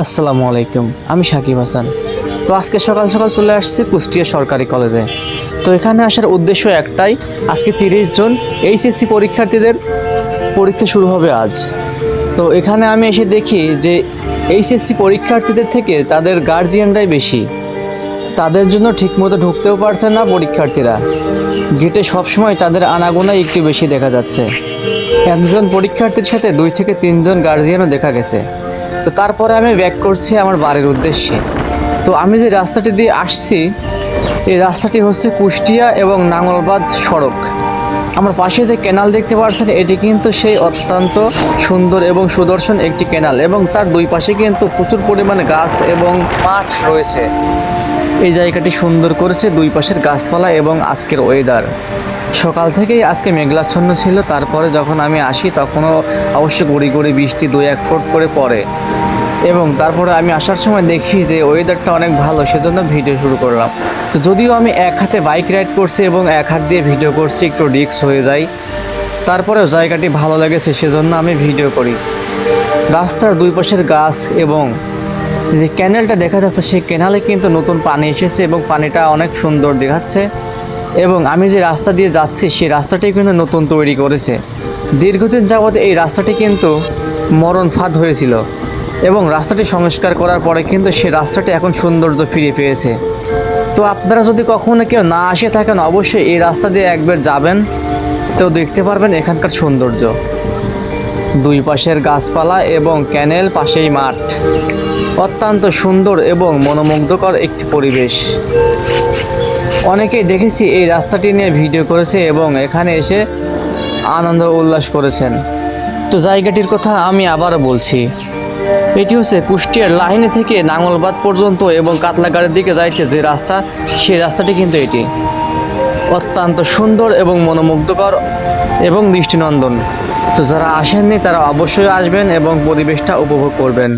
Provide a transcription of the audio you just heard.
আসসালামু আলাইকুম, আমি সাকিব হাসান। তো আজকে সকাল সকাল চলে আসছি কুষ্টিয়া সরকারি কলেজে। তো এখানে আসার উদ্দেশ্য একটাই, আজকে তিরিশ জন এইচএসসি পরীক্ষার্থীদের পরীক্ষা শুরু হবে আজ। তো এখানে আমি এসে দেখি যে এইচএসসি পরীক্ষার্থীদের থেকে তাদের গার্জিয়ানরাই বেশি। তাদের জন্য ঠিকমতো ঢুকতেও পারছে না পরীক্ষার্থীরা। গেটে সবসময় তাদের আনাগোনাই একটু বেশি দেখা যাচ্ছে। একজন পরীক্ষার্থীর সাথে দুই থেকে তিনজন গার্জিয়ানও দেখা গেছে। তো তারপরে আমি ব্যাক করছি আমার বাড়ির উদ্দেশ্যে। তো আমি যে রাস্তাটি দিয়ে আসছি, এই রাস্তাটি হচ্ছে কুষ্টিয়া এবং নাঙ্গলবাদ সড়ক। আমার পাশে যে ক্যানাল দেখতে পাচ্ছেন, এটি কিন্তু সেই অত্যন্ত সুন্দর এবং সুদর্শন একটি ক্যানাল এবং তার দুই পাশে কিন্তু প্রচুর পরিমাণে গাছ এবং মাঠ রয়েছে। এই জায়গাটি সুন্দর করেছে দুই পাশের গাছপালা এবং আজকের ওয়েদার সকাল থেকেই আজকে মেঘলাচ্ছন্ন ছিল, তারপরে যখন আমি আসি তখনও অবশ্য গড়ি গড়ি বৃষ্টি দুই এক ফুট করে পড়ে। এবং তারপরে আমি আসার সময় দেখি যে ওয়েদারটা অনেক ভালো, সেজন্য ভিডিও শুরু করলাম। তো যদিও আমি এক হাতে বাইক রাইড করছি এবং এক হাত দিয়ে ভিডিও করছি, একটু রিক্স হয়ে যায় তারপরেও জায়গাটি ভালো লেগেছে, সেজন্য আমি ভিডিও করি। রাস্তার দুই পাশের গাছ এবং যে ক্যানেলটা দেখা যাচ্ছে, সেই ক্যানেলে কিন্তু নতুন পানি এসেছে এবং পানিটা অনেক সুন্দর দেখাচ্ছে। এবং আমি যে রাস্তা দিয়ে যাচ্ছি, সেই রাস্তাটি কিন্তু নতুন তৈরি করেছে। দীর্ঘদিন যাবৎ এই রাস্তাটি কিন্তু মরণ ফাঁদ হয়েছিল এবং রাস্তাটি সংস্কার করার পরে কিন্তু সেই রাস্তাটি এখন সৌন্দর্য ফিরে পেয়েছে। তো আপনারা যদি কখনো কেউ না আসে থাকেন, অবশ্যই এই রাস্তা দিয়ে একবার যাবেন। তো দেখতে পারবেন এখানকার সৌন্দর্য। দুই পাশের গাছপালা এবং ক্যানেল, পাশেই মাঠ। অত্যন্ত সুন্দর এবং মনোমুগ্ধকর একটি পরিবেশ। অনেকেই দেখেছি এই রাস্তাটি নিয়ে ভিডিও করেছে এবং এখানে এসে আনন্দ উল্লাস করেছেন। তো জায়গাটির কথা আমি আবারও বলছি। এটি হচ্ছে কুষ্টিয়ার লাহিনী থেকে নাঙ্গলবাদ পর্যন্ত এবং কাতলাগাড়ের দিকে যাইতে যে রাস্তা, সেই রাস্তাটি কিন্তু এটি। অত্যন্ত সুন্দর এবং মনোমুগ্ধকর এবং দৃষ্টিনন্দন। তো যারা আসেননি তারা অবশ্যই আসবেন এবং পরিবেশটা উপভোগ করবেন।